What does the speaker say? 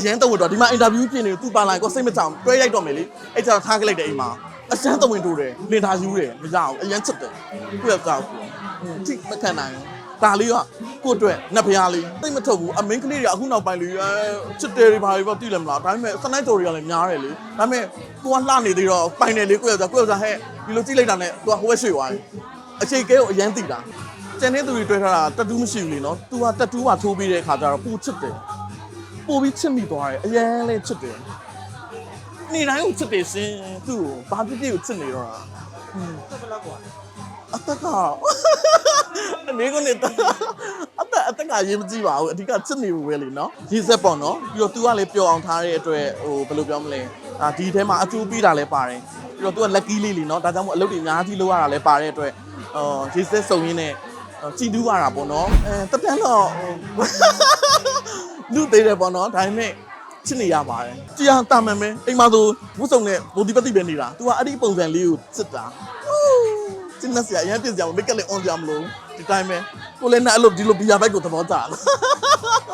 အရန်တော့ဝင်တော့ဒီမှာအင်တာဗျူးပြင်နေသူပါလာရင်ကိုစိတ်မချအောင်တွဲရိုက်တော့မယ်လေအဲ့ကျတော့ထားခဲ့လိုက်တယ်အိမ်မှာအရန်တော့ဝင်တိုးတယ်လင်ထားယူတယ်မရအောင်အရန်ချစ်တယ်သူ့ရဲ့ကောက်ကိုထိမခံနိုင်ဘူးဒါလေးကကို့အတွက်နတ်ဖျားလေးသိမထုတ်ဘူးအမင်းကလေးတွေအခုနောက်ပိုင်းလေးအဲချစ်တယ်တွေဘာတွေပေါ့သိလည်းမလားဒါပေမဲ့စနိုက်တော်တွေကလည်းများတယ်လေဒါပေမဲ့ကိုကလှနေသေးတော့ပိုင်တယ်လေကိုယ့်ယောက်ျားကိုယ့်ယောက်ျားဟဲ့ဒီလိုကြည့်လိုက်တာနဲ့သူကဟိုဘက်ရွှေ့သွားတယ်အခြေကဲကိုအရန်သိတာကျန်တဲ့သူတွေတွေ့ထားတာတတူးမရှိဘူးလေနော်သူကတတူးမှထိုးပြီးတဲ့ခါကျတော့ပူချစ်တယ် ပို့ပြီးချစ်မိသွားတယ်အရန်လေးချစ်တယ်နေတိုင်းကိုချစ်တယ်ရှင်သူ့ကိုဘာဖြစ်ဖြစ်ကိုချစ်နေတော့တာတက်ဘလောက်ကွာအတက်ကအနေကိုနေတော့အတက်အတက်ကရေးမကြည့်ပါဘူးအဓိကချစ်နေဘူးပဲလေနော်ရေးဆက်ပေါ့နော်ပြီးတော့ तू ကလည်းပျော်အောင်ထားတဲ့အတွက်ဟိုဘယ်လိုပြောမလဲအာဒီထဲမှာအကျိုးပေးတာလည်းပါတယ်ပြီးတော့ तू က lucky လေးလीနော်ဒါကြောင့်မို့အလုပ်တွေအများကြီးလုပ်ရတာလည်းပါတဲ့အတွက်အော်ရေးဆက်စုံရင်းနဲ့ကြည်တူးရတာပေါ့နော်အဲတက်တန်းတော့ဟို လူသေးတယ်ပေါ့နော်ဒါပေမဲ့ချစ်နေရပါတယ်ကြည်အောင်တာမှန်မယ်အိမ်မှာဆိုဝတ်စုံနဲ့ဘူဒီပတိပဲနေတာ तू ကအဲ့ဒီပုံစံလေးကိုစစ်တာစင်နစရာအရင်ပြစ်စရာမိတ်ကလေးအွန်ကြမလို့ဒီတိုင်းပဲကိုလည်းနဲ့အဲ့လိုဒီလိုဘီယာဘိုက်ကိုသဘောကျလာ